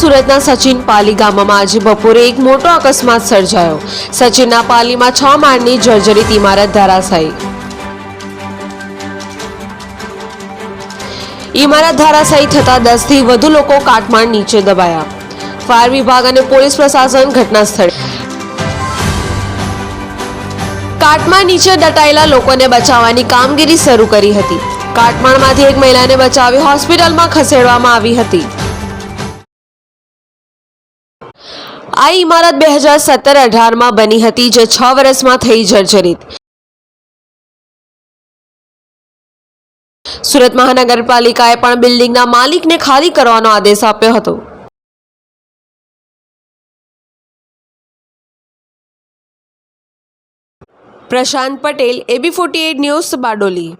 સુરતના સચિન પાલી ગામમાં આજે બપોરે એક મોટો અકસ્માત સર્જાયો. સચિનના પાલીમાં છ માળની જર્જરિત ઇમારત ધરાશાયી. ઇમારત ધરાશાયી થતાં દસથી વધુ લોકો કાટમાળ નીચે દબાયા. ફાયર વિભાગ અને પોલીસ પ્રશાસન ઘટના સ્થળે કાટમાળ નીચે દટાયેલા લોકોને બચાવવાની કામગીરી શરૂ કરી હતી. કાટમાળમાંથી એક મહિલાને બચાવી હોસ્પિટલમાં ખસેડવામાં આવી હતી. આ ઇમારત બે હજાર સત્તર અઢારમાં બની હતી, જે છ વર્ષમાં થઈ જર્જરિત. સુરત મહાનગરપાલિકાએ પણ બિલ્ડિંગના માલિકને ખાલી કરવાનો આદેશ આપ્યો હતો. Prashant Patel, A B forty news Bardoli.